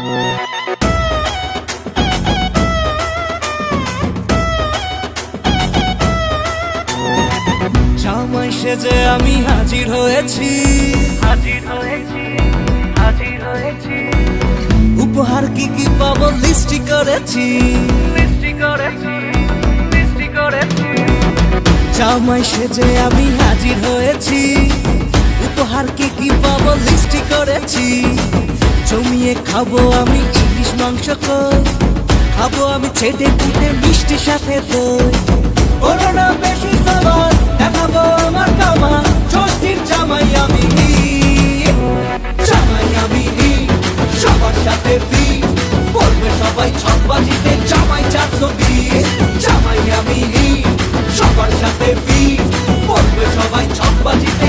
জামাই সেজে আমি হাজির হয়েছি। হাজির হয়েছি হাজির হয়েছি। উপহার কি কি পাবো লিস্টি করেছি। মিষ্টি করেছি মিষ্টি করেছি। জামাই সেজে আমি হাজির হয়েছি। উপহার কি কি পাবো লিস্টি করেছি। জমিয়ে খাব আমি ইলিশ মাংস খাব আমি ছেটে পুটে মিষ্টি সাথে দই। করোনা বেশি সবার দেখাবো আমার কামা। ষষ্ঠীর জামাই আমি জামাই আমি সবার সাথে ফি বলবে সবাই ছকবাজিতে জামাই চারশো বিশ জামাই আমি সবার সাথে ফি বলবে সবাই ছকবাজিতে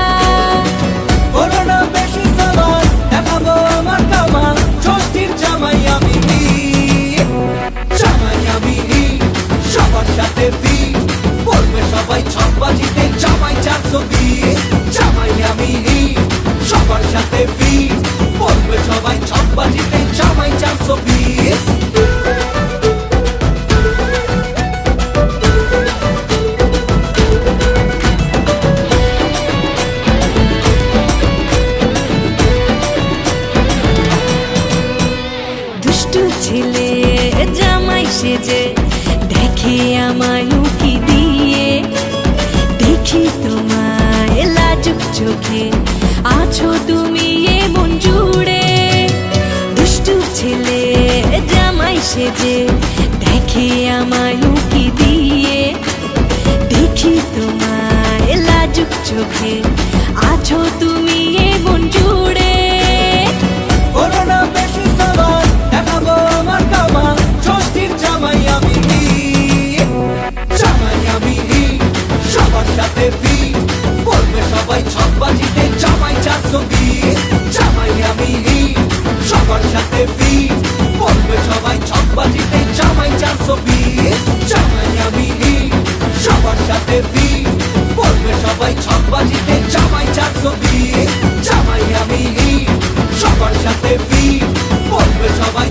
আমায় উকি দিয়ে। দেখি তোমায় লাজুক চোখে। আছো তুমি এমন জুড়ে। দুষ্টু ছেলে, জামাই সেজে। দেখে আমায় উকি দিয়ে। দেখি তোমায় লাজুক চোখে। আছো তুমি আমি হিট সবার সাথে ফিট বলবে সবাই ছকবাজিতে জামাই চারশো বিশ জামাই আমি হিট সবার সাথে ফিট বলবে সবাই ছকবাজিতে জামাই চারশো বিশ জামাই আমি হিট সবার সাথে ফিট বলবে সবাই